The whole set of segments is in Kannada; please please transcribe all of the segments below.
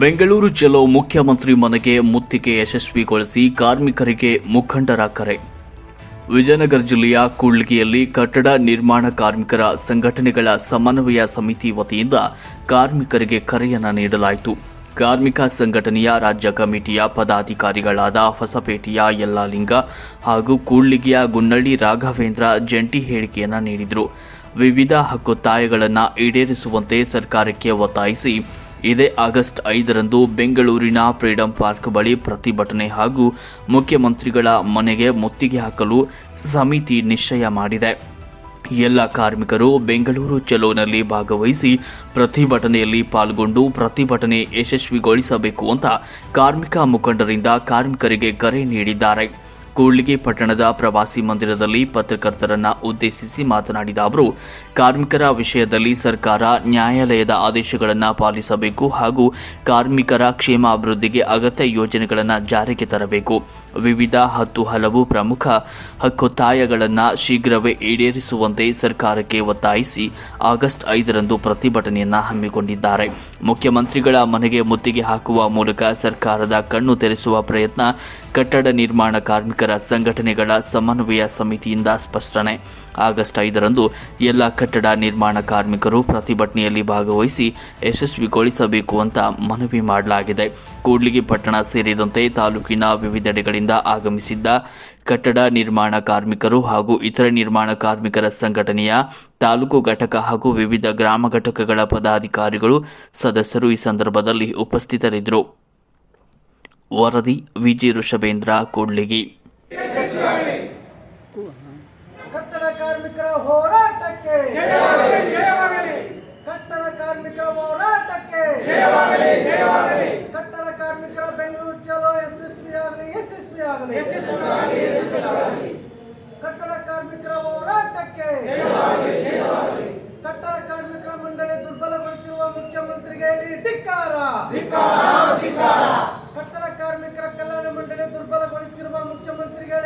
ಬೆಂಗಳೂರು ಚಲೋ ಮುಖ್ಯಮಂತ್ರಿ ಮನೆಗೆ ಮುತ್ತಿಗೆ ಯಶಸ್ವಿಗೊಳಿಸಿ ಕಾರ್ಮಿಕರಿಗೆ ಮುಖಂಡರ ಕರೆ. ವಿಜಯನಗರ ಜಿಲ್ಲೆಯ ಕೂಡ್ಲಿಗಿಯಲ್ಲಿ ಕಟ್ಟಡ ನಿರ್ಮಾಣ ಕಾರ್ಮಿಕರ ಸಂಘಟನೆಗಳ ಸಮನ್ವಯ ಸಮಿತಿ ವತಿಯಿಂದ ಕಾರ್ಮಿಕರಿಗೆ ಕರೆಯನ್ನು ನೀಡಲಾಯಿತು. ಕಾರ್ಮಿಕ ಸಂಘಟನೆಯ ರಾಜ್ಯ ಕಮಿಟಿಯ ಪದಾಧಿಕಾರಿಗಳಾದ ಹೊಸಪೇಟೆಯ ಯಲ್ಲಾಲಿಂಗ ಹಾಗೂ ಕೂಡ್ಲಿಗಿಯ ಗುನ್ನಳ್ಳಿ ರಾಘವೇಂದ್ರ ಜಂಟಿ ಹೇಳಿಕೆಯನ್ನು ನೀಡಿದರು. ವಿವಿಧ ಹಕ್ಕೊತ್ತಾಯಗಳನ್ನು ಈಡೇರಿಸುವಂತೆ ಸರ್ಕಾರಕ್ಕೆ ಒತ್ತಾಯಿಸಿ ಇದೇ ಆಗಸ್ಟ್ ಐದರಂದು ಬೆಂಗಳೂರಿನ ಫ್ರೀಡಂ ಪಾರ್ಕ್ ಬಳಿ ಪ್ರತಿಭಟನೆ ಹಾಗೂ ಮುಖ್ಯಮಂತ್ರಿಗಳ ಮನೆಗೆ ಮುತ್ತಿಗೆ ಹಾಕಲು ಸಮಿತಿ ನಿಶ್ಚಯ ಮಾಡಿದೆ. ಎಲ್ಲ ಕಾರ್ಮಿಕರು ಬೆಂಗಳೂರು ಚಲೋನಲ್ಲಿ ಭಾಗವಹಿಸಿ ಪ್ರತಿಭಟನೆಯಲ್ಲಿ ಪಾಲ್ಗೊಂಡು ಪ್ರತಿಭಟನೆ ಯಶಸ್ವಿಗೊಳಿಸಬೇಕು ಅಂತ ಕಾರ್ಮಿಕ ಮುಖಂಡರಿಂದ ಕಾರ್ಮಿಕರಿಗೆ ಕರೆ ನೀಡಿದ್ದಾರೆ. ಕೂಡ್ಲಿಗಿ ಪಟ್ಟಣದ ಪ್ರವಾಸಿ ಮಂದಿರದಲ್ಲಿ ಪತ್ರಕರ್ತರನ್ನ ಉದ್ದೇಶಿಸಿ ಮಾತನಾಡಿದ ಅವರು, ಕಾರ್ಮಿಕರ ವಿಷಯದಲ್ಲಿ ಸರ್ಕಾರ ನ್ಯಾಯಾಲಯದ ಆದೇಶಗಳನ್ನು ಪಾಲಿಸಬೇಕು ಹಾಗೂ ಕಾರ್ಮಿಕರ ಕ್ಷೇಮಾಭಿವೃದ್ಧಿಗೆ ಅಗತ್ಯ ಯೋಜನೆಗಳನ್ನು ಜಾರಿಗೆ ತರಬೇಕು. ವಿವಿಧ ಹತ್ತು ಹಲವು ಪ್ರಮುಖ ಹಕ್ಕೊತ್ತಾಯಗಳನ್ನು ಶೀಘ್ರವೇ ಈಡೇರಿಸುವಂತೆ ಸರ್ಕಾರಕ್ಕೆ ಒತ್ತಾಯಿಸಿ ಆಗಸ್ಟ್ ಐದರಂದು ಪ್ರತಿಭಟನೆಯನ್ನು ಹಮ್ಮಿಕೊಂಡಿದ್ದಾರೆ. ಮುಖ್ಯಮಂತ್ರಿಗಳ ಮನೆಗೆ ಮುತ್ತಿಗೆ ಹಾಕುವ ಮೂಲಕ ಸರ್ಕಾರದ ಕಣ್ಣು ತೆರೆಸುವ ಪ್ರಯತ್ನ ಕಟ್ಟಡ ನಿರ್ಮಾಣ ಕಾರ್ಮಿಕರ ಸಂಘಟನೆಗಳ ಸಮನ್ವಯ ಸಮಿತಿಯಿಂದ ಸ್ಪಷ್ಟನೆ. ಆಗಸ್ಟ್ ಐದರಂದು ಎಲ್ಲ ಕಟ್ಟಡ ನಿರ್ಮಾಣ ಕಾರ್ಮಿಕರು ಪ್ರತಿಭಟನೆಯಲ್ಲಿ ಭಾಗವಹಿಸಿ ಯಶಸ್ವಿಗೊಳಿಸಬೇಕು ಅಂತ ಮನವಿ ಮಾಡಲಾಗಿದೆ. ಕೂಡ್ಲಿಗಿ ಪಟ್ಟಣ ಸೇರಿದಂತೆ ತಾಲೂಕಿನ ವಿವಿಧೆಡೆಗಳಿಂದ ಆಗಮಿಸಿದ್ದ ಕಟ್ಟಡ ನಿರ್ಮಾಣ ಕಾರ್ಮಿಕರು ಹಾಗೂ ಇತರ ನಿರ್ಮಾಣ ಕಾರ್ಮಿಕರ ಸಂಘಟನೆಯ ತಾಲೂಕು ಘಟಕ ಹಾಗೂ ವಿವಿಧ ಗ್ರಾಮ ಘಟಕಗಳ ಪದಾಧಿಕಾರಿಗಳು, ಸದಸ್ಯರು ಈ ಸಂದರ್ಭದಲ್ಲಿ ಉಪಸ್ಥಿತರಿದ್ದರು. ವರದಿ ವಿಜಿ ಋಷಭೇಂದ್ರ ಕೂಡ್ಲಿಗಿ. ಕಟ್ಟಡ ಕಾರ್ಮಿಕರ ಹೋರಾಟಕ್ಕೆ ಕಟ್ಟಡ ಕಾರ್ಮಿಕರ ಹೋರಾಟಕ್ಕೆ ಕಟ್ಟಡ ಕಾರ್ಮಿಕರ ಬೆಂಗಳೂರು ಚಲೋ ಯಶಸ್ವಿಯಾಗಲಿ ಯಶಸ್ವಿಯಾಗಲಿ ಕಟ್ಟಡ ಕಾರ್ಮಿಕರ ಹೋರಾಟಕ್ಕೆ ಕಟ್ಟಡ ಕಾರ್ಮಿಕರ ಮಂಡಳಿ ದುರ್ಬಲಗೊಳಿಸಿರುವ ಮುಖ್ಯಮಂತ್ರಿಗೆ ಧಿಕ್ಕಾರ. ಧಿಕ್ಕಾರ ಕಾರ್ಮಿಕರ ಕಲ್ಯಾಣ ಮಂಡಳಿ ದುರ್ಬಲಗೊಳಿಸಿರುವ ಮುಖ್ಯಮಂತ್ರಿಗಳೇ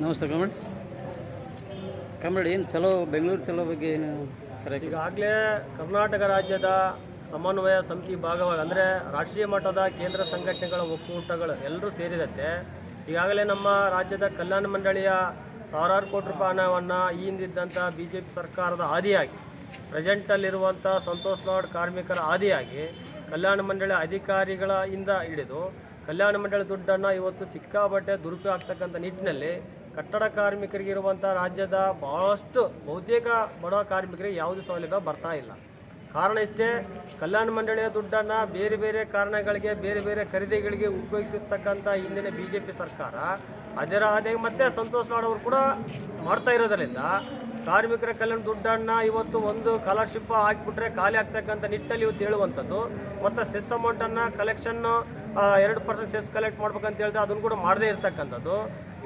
ನಮಸ್ತೆ ಕಾಮ್ರೇಡ್ ಕಾಮ್ರೇಡ್ ಏನು ಚಲೋ ಬೆಂಗಳೂರು ಚಲೋ ಬಗ್ಗೆ ಏನು ಈಗಾಗಲೇ ಕರ್ನಾಟಕ ರಾಜ್ಯದ ಸಮನ್ವಯ ಸಮಿತಿ ಭಾಗವಾಗಿ ಅಂದರೆ ರಾಷ್ಟ್ರೀಯ ಮಟ್ಟದ ಕೇಂದ್ರ ಸಂಘಟನೆಗಳ ಒಕ್ಕೂಟಗಳು ಎಲ್ಲರೂ ಸೇರಿದಂತೆ ಈಗಾಗಲೇ ನಮ್ಮ ರಾಜ್ಯದ ಕಲ್ಯಾಣ ಮಂಡಳಿಯ ಸಾವಿರಾರು ಕೋಟಿ ರೂಪಾಯಿ ಹಣವನ್ನು ಈ ಹಿಂದಿದ್ದಂಥ ಬಿ ಜೆ ಪಿ ಸರ್ಕಾರದ ಆದಿಯಾಗಿ ಪ್ರೆಸೆಂಟಲ್ಲಿರುವಂಥ ಸಂತೋಷ್ ಲಾಡ್ ಕಾರ್ಮಿಕರ ಆದಿಯಾಗಿ ಕಲ್ಯಾಣ ಮಂಡಳಿ ಅಧಿಕಾರಿಗಳ ಇಂದ ಹಿಡಿದು ಕಲ್ಯಾಣ ಮಂಡಳಿ ದುಡ್ಡನ್ನು ಇವತ್ತು ಸಿಕ್ಕಾಪಟ್ಟೆ ದುರುಪಯೋಗ ಆಗ್ತಕ್ಕಂಥ ನಿಟ್ಟಿನಲ್ಲಿ ಕಟ್ಟಡ ಕಾರ್ಮಿಕರಿಗಿರುವಂಥ ರಾಜ್ಯದ ಭಾಳಷ್ಟು ಬಹುತೇಕ ಬಡ ಕಾರ್ಮಿಕರಿಗೆ ಯಾವುದೇ ಸೌಲಭ್ಯ ಬರ್ತಾ ಇಲ್ಲ. ಕಾರಣ ಇಷ್ಟೇ, ಕಲ್ಯಾಣ ಮಂಡಳಿಯ ದುಡ್ಡನ್ನು ಬೇರೆ ಬೇರೆ ಕಾರಣಗಳಿಗೆ, ಬೇರೆ ಬೇರೆ ಖರೀದಿಗಳಿಗೆ ಉಪಯೋಗಿಸಿರ್ತಕ್ಕಂಥ ಹಿಂದಿನ ಬಿ ಜೆ ಪಿ ಸರ್ಕಾರ, ಅದರ ಅದೇ ಮತ್ತೆ ಸಂತೋಷ್ ಮಾಡೋರು ಕೂಡ ಮಾಡ್ತಾ ಇರೋದರಿಂದ ಕಾರ್ಮಿಕರ ಕಲ್ಯಾಣ ದುಡ್ಡನ್ನು ಇವತ್ತು ಒಂದು ಸ್ಕಾಲರ್ಶಿಪ್ ಹಾಕಿಬಿಟ್ರೆ ಖಾಲಿ ಆಗ್ತಕ್ಕಂಥ ನಿಟ್ಟಲ್ಲಿ ಇವತ್ತು ಹೇಳುವಂಥದ್ದು. ಮತ್ತು ಸೆಸ್ ಅಮೌಂಟನ್ನು ಕಲೆಕ್ಷನ್ನು ಎರಡು ಪರ್ಸೆಂಟ್ ಸೆಸ್ ಕಲೆಕ್ಟ್ ಮಾಡ್ಬೇಕಂತ ಹೇಳಿದ್ರೆ ಅದನ್ನು ಕೂಡ ಮಾಡದೇ ಇರ್ತಕ್ಕಂಥದ್ದು.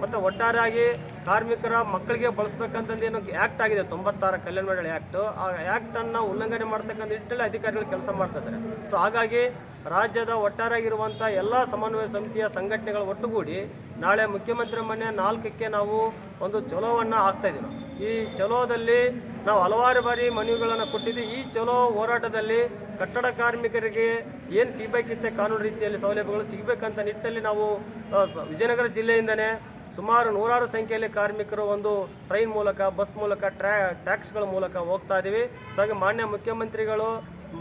ಮತ್ತು ಒಟ್ಟಾರೆಯಾಗಿ ಕಾರ್ಮಿಕರ ಮಕ್ಕಳಿಗೆ ಬಳಸ್ಬೇಕಂತಂದು ಏನು ಆ್ಯಕ್ಟ್ ಆಗಿದೆ, ತೊಂಬತ್ತಾರ ಕಲ್ಯಾಣ ಮಂಡಳಿ ಆ್ಯಕ್ಟು ಆ ಆ್ಯಕ್ಟನ್ನು ಉಲ್ಲಂಘನೆ ಮಾಡ್ತಕ್ಕಂಥ ನಿಟ್ಟಲ್ಲಿ ಅಧಿಕಾರಿಗಳು ಕೆಲಸ ಮಾಡ್ತಾ ಇದ್ದಾರೆ. ಸೊ ಹಾಗಾಗಿ ರಾಜ್ಯದ ಒಟ್ಟಾರಾಗಿರುವಂಥ ಎಲ್ಲ ಸಮನ್ವಯ ಸಮಿತಿಯ ಸಂಘಟನೆಗಳು ಒಟ್ಟುಗೂಡಿ ನಾಳೆ ಮುಖ್ಯಮಂತ್ರಿ ಮನೆ ನಾಲ್ಕಕ್ಕೆ ನಾವು ಒಂದು ಚಲೋವನ್ನು ಹಾಕ್ತಾ ಇದ್ದೀವಿ. ನಾವು. ಈ ಚಲೋದಲ್ಲಿ ನಾವು ಹಲವಾರು ಬಾರಿ ಮನವಿಗಳನ್ನು ಕೊಟ್ಟಿದ್ದು ಈ ಚಲೋ ಹೋರಾಟದಲ್ಲಿ ಕಟ್ಟಡ ಕಾರ್ಮಿಕರಿಗೆ ಏನು ಸಿಗಬೇಕಿತ್ತೆ ಕಾನೂನು ರೀತಿಯಲ್ಲಿ ಸೌಲಭ್ಯಗಳು ಸಿಗಬೇಕಂತ ನಿಟ್ಟಲ್ಲಿ ನಾವು ವಿಜಯನಗರ ಜಿಲ್ಲೆಯಿಂದನೇ ಸುಮಾರು ನೂರಾರು ಸಂಖ್ಯೆಯಲ್ಲಿ ಕಾರ್ಮಿಕರು ಒಂದು ಟ್ರೈನ್ ಮೂಲಕ, ಬಸ್ ಮೂಲಕ ಟ್ರ್ಯಾ ಟ್ಯಾಕ್ಸ್ಗಳ ಮೂಲಕ ಹೋಗ್ತಾ ಇದ್ದೀವಿ. ಸೊ ಹಾಗೆ ಮಾನ್ಯ ಮುಖ್ಯಮಂತ್ರಿಗಳು,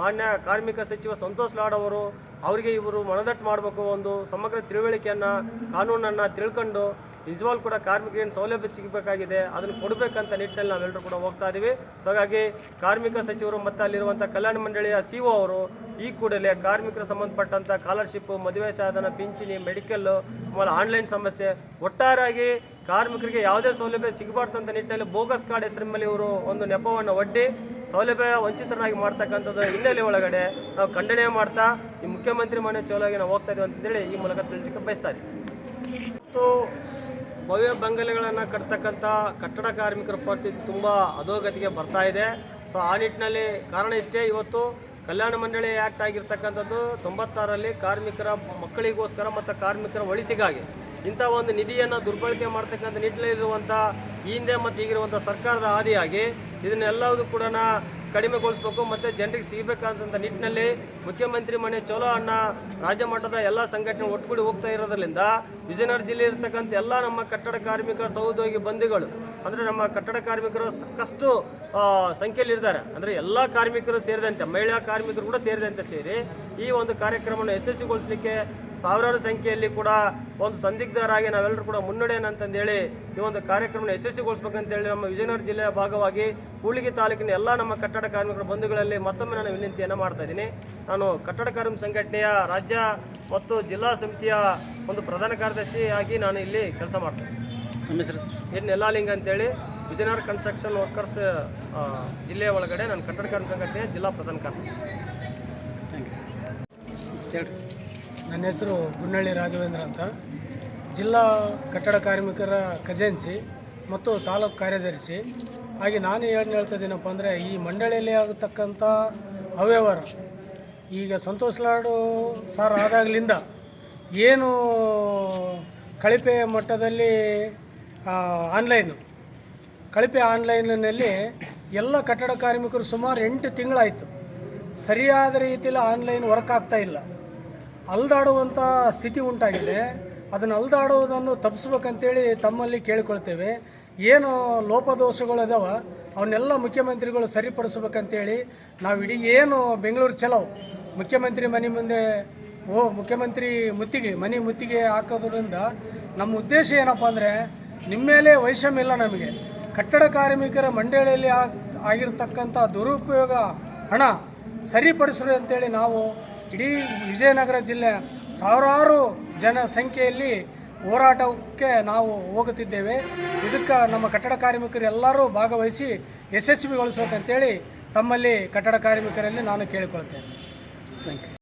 ಮಾನ್ಯ ಕಾರ್ಮಿಕ ಸಚಿವ ಸಂತೋಷ್ ಲಾಡ್ ಅವರು, ಅವರಿಗೆ ಇವರು ಮನದಟ್ಟು ಮಾಡಬೇಕು ಒಂದು ಸಮಗ್ರ ತಿಳುವಳಿಕೆಯನ್ನು, ಕಾನೂನನ್ನು ತಿಳ್ಕೊಂಡು ನಿಜವಾಗ್ಲೂ ಕೂಡ ಕಾರ್ಮಿಕರಿಗೆ ಏನು ಸೌಲಭ್ಯ ಸಿಗಬೇಕಾಗಿದೆ. ಅದನ್ನು ಕೊಡಬೇಕಂತ ನಿಟ್ಟಿನಲ್ಲಿ ನಾವೆಲ್ಲರೂ ಕೂಡ ಹೋಗ್ತಾ ಇದ್ದೀವಿ ಸೊ ಹಾಗಾಗಿ ಕಾರ್ಮಿಕ ಸಚಿವರು ಮತ್ತು ಅಲ್ಲಿರುವಂಥ ಕಲ್ಯಾಣ ಮಂಡಳಿಯ ಸಿ ಒ ಅವರು ಈ ಕೂಡಲೇ ಕಾರ್ಮಿಕರ ಸಂಬಂಧಪಟ್ಟಂಥ ಸ್ಕಾಲರ್ಶಿಪ್ಪು ಮದುವೆ ಸಾಧನ, ಪಿಂಚಣಿ ಮೆಡಿಕಲ್ಲು ಆಮೇಲೆ ಆನ್ಲೈನ್ ಸಮಸ್ಯೆ ಒಟ್ಟಾರಾಗಿ ಕಾರ್ಮಿಕರಿಗೆ ಯಾವುದೇ ಸೌಲಭ್ಯ ಸಿಗಬಾರ್ದು ಅಂತ ನಿಟ್ಟಿನಲ್ಲಿ ಬೋಗಸ್ ಕಾರ್ಡ್ ಹೆಸರಿನ ಮೇಲೆ ಇವರು ಒಂದು ನೆಪವನ್ನು ಒಡ್ಡಿ ಸೌಲಭ್ಯ ವಂಚಿತರಾಗಿ ಮಾಡ್ತಕ್ಕಂಥದ್ದು ಹಿನ್ನೆಲೆ ಒಳಗಡೆ ನಾವು ಖಂಡನೆ ಮಾಡ್ತಾ ಈ ಮುಖ್ಯಮಂತ್ರಿ ಮನೆ ಚೋಲಾಗಿ ನಾವು ಹೋಗ್ತಾ ಇದ್ದೀವಿ ಅಂತೇಳಿ ಈ ಮೂಲಕ ತಿಳಿಸಲಿಕ್ಕೆ ಬಯಸ್ತಾ ಇದ್ದೀವಿ ಭವ್ಯ ಬಂಗಲೆಗಳನ್ನು ಕಟ್ತಕ್ಕಂಥ ಕಟ್ಟಡ ಕಾರ್ಮಿಕರ ಪರಿಸ್ಥಿತಿ ತುಂಬ ಅಧೋಗತಿಗೆ ಬರ್ತಾ ಇದೆ. ಸೊ ಆ ನಿಟ್ಟಿನಲ್ಲಿ ಕಾರಣ ಇಷ್ಟೇ, ಇವತ್ತು ಕಲ್ಯಾಣ ಮಂಡಳಿ ಆ್ಯಕ್ಟ್ ಆಗಿರ್ತಕ್ಕಂಥದ್ದು ತೊಂಬತ್ತಾರರಲ್ಲಿ ಕಾರ್ಮಿಕರ ಮಕ್ಕಳಿಗೋಸ್ಕರ ಮತ್ತು ಕಾರ್ಮಿಕರ ಒಳಿತಿಗಾಗಿ ಇಂಥ ಒಂದು ನಿಧಿಯನ್ನು ದುರ್ಬಳಕೆ ಮಾಡ್ತಕ್ಕಂಥ ನಿಟ್ಟಿನಲ್ಲಿರುವಂಥ ಈ ಹಿಂದೆ ಮತ್ತು ಈಗಿರುವಂಥ ಸರ್ಕಾರದ ಆದಿಯಾಗಿ ಇದನ್ನೆಲ್ಲವೂ ಕೂಡ ಕಡಿಮೆಗೊಳಿಸಬೇಕು ಮತ್ತು ಜನರಿಗೆ ಸಿಗಬೇಕಾದಂಥ ನಿಟ್ಟಿನಲ್ಲಿ ಮುಖ್ಯಮಂತ್ರಿ ಮನೆ ಚಲೋ ಅಣ್ಣ ರಾಜ್ಯ ಮಟ್ಟದ ಎಲ್ಲ ಸಂಘಟನೆ ಒಟ್ಟುಗೂಡಿ ಹೋಗ್ತಾ ಇರೋದ್ರಿಂದ ವಿಜಯನಗರ ಜಿಲ್ಲೆ ಇರ್ತಕ್ಕಂಥ ಎಲ್ಲ ನಮ್ಮ ಕಟ್ಟಡ ಕಾರ್ಮಿಕ ಸಹೋದ್ಯೋಗಿ ಬಂಧುಗಳು, ಅಂದರೆ ನಮ್ಮ ಕಟ್ಟಡ ಕಾರ್ಮಿಕರು ಸಾಕಷ್ಟು ಸಂಖ್ಯೆಯಲ್ಲಿ ಸಂಖ್ಯೆಯಲ್ಲಿರ್ತಾರೆ ಅಂದರೆ ಎಲ್ಲ ಕಾರ್ಮಿಕರು ಸೇರಿದಂತೆ, ಮಹಿಳಾ ಕಾರ್ಮಿಕರು ಕೂಡ ಸೇರಿದಂತೆ ಸೇರಿ ಈ ಒಂದು ಕಾರ್ಯಕ್ರಮವನ್ನು ಯಶಸ್ವಿಗೊಳಿಸಲಿಕ್ಕೆ ಸಾವಿರಾರು ಸಂಖ್ಯೆಯಲ್ಲಿ ಕೂಡ ಒಂದು ಸಂದಿಗ್ಧರಾಗಿ ನಾವೆಲ್ಲರೂ ಕೂಡ ಮುನ್ನಡೆಯನ್ನಂತಂದೇಳಿ ಈ ಒಂದು ಕಾರ್ಯಕ್ರಮವನ್ನು ಯಶಸ್ವಿಗೊಳಿಸ್ಬೇಕಂತೇಳಿ ನಮ್ಮ ವಿಜಯನಗರ ಜಿಲ್ಲೆಯ ಭಾಗವಾಗಿ ಹೂಳಿಗೆ ತಾಲೂಕಿನ ಎಲ್ಲ ನಮ್ಮ ಕಟ್ಟಡ ಕಾರ್ಮಿಕರ ಬಂಧುಗಳಲ್ಲಿ ಮತ್ತೊಮ್ಮೆ ನಾನು ವಿನಂತಿಯನ್ನು ಮಾಡ್ತಾ ಇದ್ದೀನಿ. ನಾನು ಕಟ್ಟಡ ಕಾರ್ಮಿಕ ಸಂಘಟನೆಯ ರಾಜ್ಯ ಮತ್ತು ಜಿಲ್ಲಾ ಸಮಿತಿಯ ಒಂದು ಪ್ರಧಾನ ಕಾರ್ಯದರ್ಶಿಯಾಗಿ ನಾನು ಇಲ್ಲಿ ಕೆಲಸ ಮಾಡ್ತೇನೆ ನಮ್ಮ ಹೆಸರು ಏನು ಎನ್ ಯಲ್ಲಾಲಿಂಗ್ ಅಂತೇಳಿ ವಿಜಯನಗರ ಕನ್ಸ್ಟ್ರಕ್ಷನ್ ವರ್ಕರ್ಸ್ ಜಿಲ್ಲೆಯ ಒಳಗಡೆ ನಾನು ಕಟ್ಟಡ ಕಾರ್ಮಿಕ ಸಂಘಟನೆಯ ಜಿಲ್ಲಾ ಪ್ರಧಾನ ಕಾರ್ಯದರ್ಶಿ. ಹೇಳ್ರಿ ನನ್ನ ಹೆಸರು ಗುಣ್ಣಳ್ಳಿ ರಾಘವೇಂದ್ರ ಅಂತ. ಜಿಲ್ಲಾ ಕಟ್ಟಡ ಕಾರ್ಮಿಕರ ಖಜಾನ್ಸಿ ಮತ್ತು ತಾಲೂಕು ಕಾರ್ಯದರ್ಶಿ. ಹಾಗೆ ನಾನು ಏನು ಹೇಳ್ತಾ ಇದ್ದೀನಪ್ಪ ಅಂದರೆ ಈ ಮಂಡಳಿಯಲ್ಲಿ ಆಗತಕ್ಕಂಥ ಅವ್ಯವಹಾರ ಈಗ ಸಂತೋಷ್ ಲಾಡು ಸರ್ ಆದಾಗಲಿಂದ ಏನು ಕಳಪೆ ಮಟ್ಟದಲ್ಲಿ ಆನ್ಲೈನು ಕಳಪೆ ಆನ್ಲೈನಲ್ಲಿ ಎಲ್ಲ ಕಟ್ಟಡ ಕಾರ್ಮಿಕರು ಸುಮಾರು ಎಂಟು ತಿಂಗಳಾಯಿತು. ಸರಿಯಾದ ರೀತಿಯಲ್ಲಿ ಆನ್ಲೈನ್ ವರ್ಕ್ ಆಗ್ತಾ ಇಲ್ಲ. ಅಲ್ದಾಡುವಂಥ ಸ್ಥಿತಿ ಉಂಟಾಗಿದೆ. ಅದನ್ನು ಅಲ್ದಾಡುವುದನ್ನು ತಪ್ಪಿಸ್ಬೇಕಂತೇಳಿ ತಮ್ಮಲ್ಲಿ ಕೇಳಿಕೊಳ್ತೇವೆ. ಏನು ಲೋಪದೋಷಗಳು ಅದಾವ, ಅವನ್ನೆಲ್ಲ ಮುಖ್ಯಮಂತ್ರಿಗಳು ಸರಿಪಡಿಸ್ಬೇಕಂತೇಳಿ ನಾವು ಇಡೀ ಏನು ಬೆಂಗಳೂರು ಚಲೋ. ಮುಖ್ಯಮಂತ್ರಿ ಮನೆ ಮುಂದೆ, ಓ, ಮುಖ್ಯಮಂತ್ರಿ ಮುತ್ತಿಗೆ, ಮನೆ ಮುತ್ತಿಗೆ ಹಾಕೋದ್ರಿಂದ ನಮ್ಮ ಉದ್ದೇಶ ಏನಪ್ಪ ಅಂದರೆ ನಿಮ್ಮ ಮೇಲೆ ವೈಷಮ್ಯ ಇಲ್ಲ ನಮಗೆ. ಕಟ್ಟಡ ಕಾರ್ಮಿಕರ ಮಂಡಳಿಯಲ್ಲಿ ಆಗ್ ಆಗಿರ್ತಕ್ಕಂಥ ದುರುಪಯೋಗ ಹಣ ಸರಿಪಡಿಸ್ರಿ ಅಂತೇಳಿ ನಾವು ಇಡೀ ವಿಜಯನಗರ ಜಿಲ್ಲೆ ಸಾವಿರಾರು ಜನಸಂಖ್ಯೆಯಲ್ಲಿ ಹೋರಾಟಕ್ಕೆ ನಾವು ಹೋಗುತ್ತಿದ್ದೇವೆ. ಇದಕ್ಕೆ ನಮ್ಮ ಕಟ್ಟಡ ಕಾರ್ಮಿಕರು ಎಲ್ಲರೂ ಭಾಗವಹಿಸಿ ಯಶಸ್ವಿಗೊಳಿಸಬೇಕಂತೇಳಿ ತಮ್ಮಲ್ಲಿ ಕಟ್ಟಡ ಕಾರ್ಮಿಕರಲ್ಲಿ ನಾನು ಕೇಳಿಕೊಳ್ತೇನೆ. Thank you